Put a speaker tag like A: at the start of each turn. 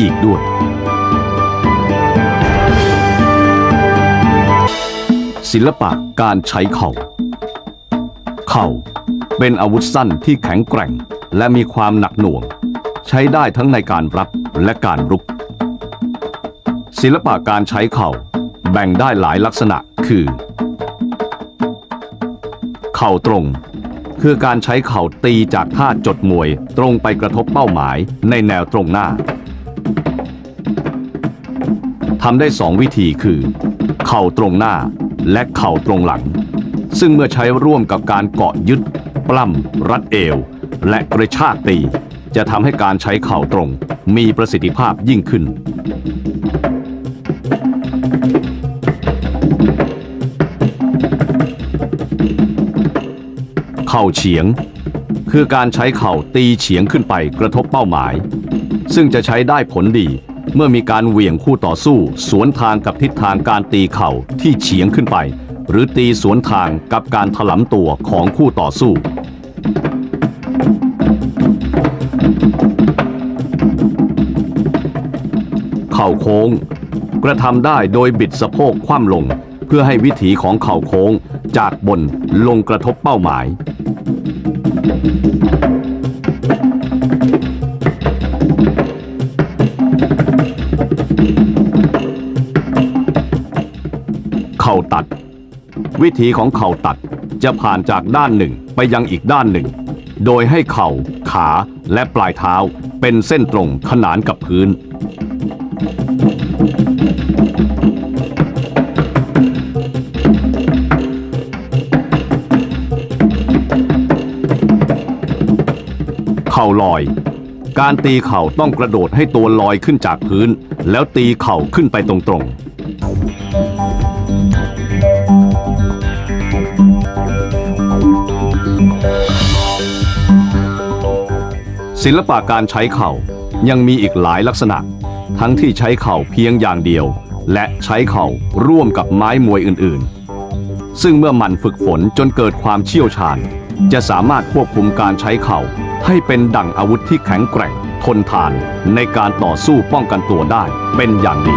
A: อีกด้วย ศิลปะการใช้เข่า เข่าเป็นอาวุธสั้นที่แข็งแกร่งและมีความหนักหน่วง ใช้ได้ทั้งในการรับและการรุก ศิลปะการใช้เข่าแบ่งได้หลายลักษณะคือ เข่าตรง คือการใช้เข่าตีจากท่าจดมวยตรงไปกระทบเป้าหมายในแนวตรงหน้า ทำได้สองวิธีคือ เข่าตรงหน้าและเข่าตรงหลัง ซึ่งเมื่อใช้ร่วมกับการเกาะยึด ปล้ำ รัดเอว และกระชากตี จะทำให้การใช้เข่าตรงมีประสิทธิภาพยิ่งขึ้น เข่าเฉียง คือการใช้เข่าตีเฉียงขึ้นไปกระทบเป้าหมาย ซึ่งจะใช้ได้ผลดี เมื่อมีการเหวี่ยงคู่ต่อสู้ สวนทางกับทิศทางการตีเข่าที่เฉียงขึ้นไป หรือตีสวนทางกับการถลำตัวของคู่ต่อสู้ เข่าโค้ง กระทำได้โดยบิดสะโพกคว่ำลง เพื่อให้วิถีของเข่าโค้งจากบนลงกระทบเป้าหมาย ข่าตัด วิธีของเข่าตัดจะผ่านจากด้านหนึ่งไปยังอีกด้านหนึ่ง โดยให้เข่า ขาและปลายเท้าเป็นเส้นตรงขนานกับพื้น เข่าลอย การตีเข่าต้องกระโดดให้ตัวลอยขึ้นจากพื้น แล้วตีเข่าขึ้นไปตรงๆ ศิลปะการใช้เข่ายังมีอีกหลายลักษณะ ทั้งที่ใช้เข่าเพียงอย่างเดียว และใช้เข่าร่วมกับไม้มวยอื่นๆ ซึ่งเมื่อมันฝึกฝนจนเกิดความเชี่ยวชาญ จะสามารถควบคุมการใช้เข่าให้เป็นดั่งอาวุธที่แข็งแกร่ง ทนทานในการต่อสู้ป้องกันตัวได้เป็นอย่างดี